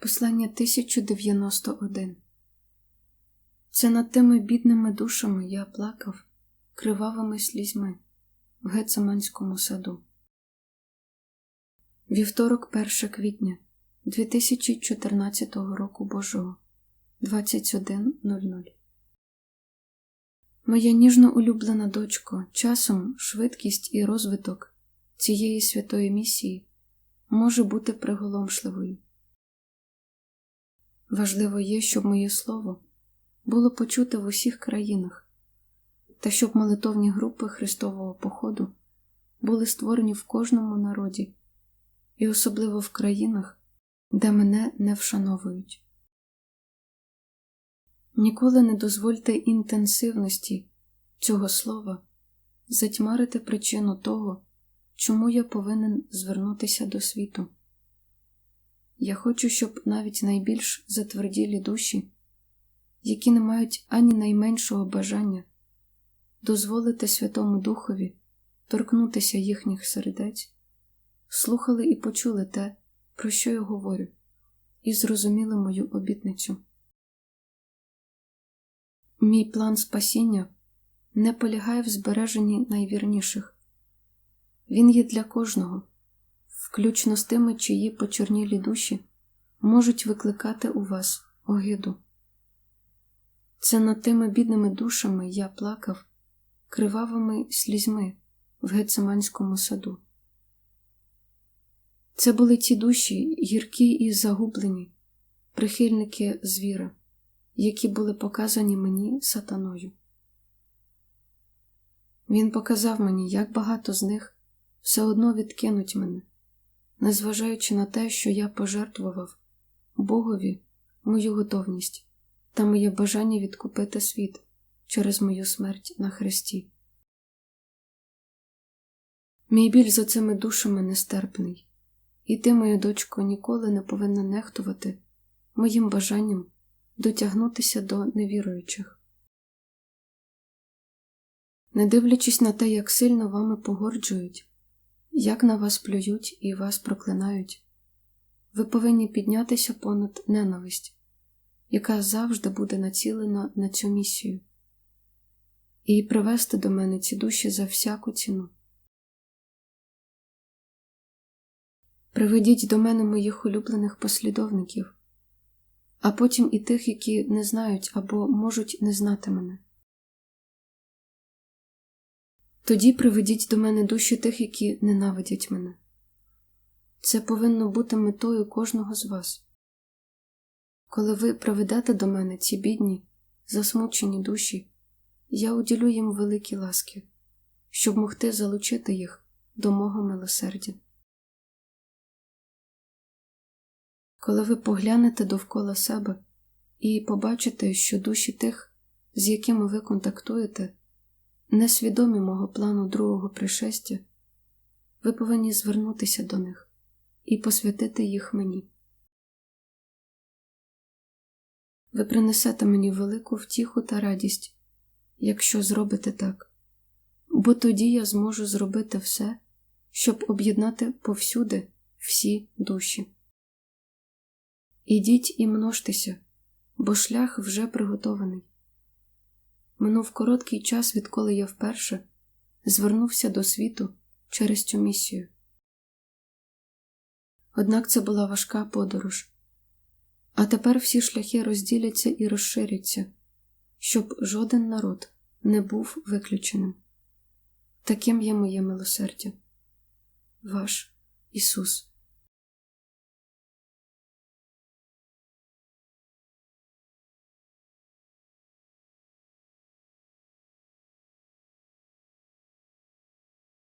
Послання 1091 Це над тими бідними душами я плакав кривавими слізьми в Гецеманському саду. Вівторок 1 квітня 2014 року Божого 21.00 Моя ніжно улюблена дочко, часом швидкість і розвиток цієї святої місії може бути приголомшливою. Важливо є, щоб моє слово було почуте в усіх країнах, та щоб молитовні групи Христового походу були створені в кожному народі, і особливо в країнах, де мене не вшановують. Ніколи не дозвольте інтенсивності цього слова затьмарити причину того, чому я повинен звернутися до світу. Я хочу, щоб навіть найбільш затверділі душі, які не мають ані найменшого бажання дозволити Святому Духові торкнутися їхніх сердець, слухали і почули те, про що я говорю, і зрозуміли мою обітницю. Мій план спасіння не полягає в збереженні найвірніших. Він є для кожного, включно з тими, чиї почорнілі душі можуть викликати у вас огиду. Це над тими бідними душами я плакав кривавими слізьми в Гецеманському саду. Це були ті душі, гіркі і загублені, прихильники звіра, які були показані мені сатаною. Він показав мені, як багато з них все одно відкинуть мене, незважаючи на те, що я пожертвував Богові мою готовність та моє бажання відкупити світ через мою смерть на хресті. Мій біль за цими душами нестерпний, і ти, моя дочко, ніколи не повинна нехтувати моїм бажанням дотягнутися до невіруючих. Не дивлячись на те, як сильно вами погорджують, як на вас плюють і вас проклинають, ви повинні піднятися понад ненависть, яка завжди буде націлена на цю місію, і привести до мене ці душі за всяку ціну. Приведіть до мене моїх улюблених послідовників, а потім і тих, які не знають або можуть не знати мене. Тоді приведіть до мене душі тих, які ненавидять мене. Це повинно бути метою кожного з вас. Коли ви приведете до мене ці бідні, засмучені душі, я уділю їм великі ласки, щоб могти залучити їх до мого милосердя. Коли ви поглянете довкола себе і побачите, що душі тих, з якими ви контактуєте, несвідомі мого плану другого пришестя, ви повинні звернутися до них і посвятити їх мені. Ви принесете мені велику втіху та радість, якщо зробите так, бо тоді я зможу зробити все, щоб об'єднати повсюди всі душі. Ідіть і множтеся, бо шлях вже приготований. Минув короткий час, відколи я вперше звернувся до світу через цю місію. Однак це була важка подорож, а тепер всі шляхи розділяться і розширяться, щоб жоден народ не був виключеним. Таким є моє милосердя. Ваш Ісус.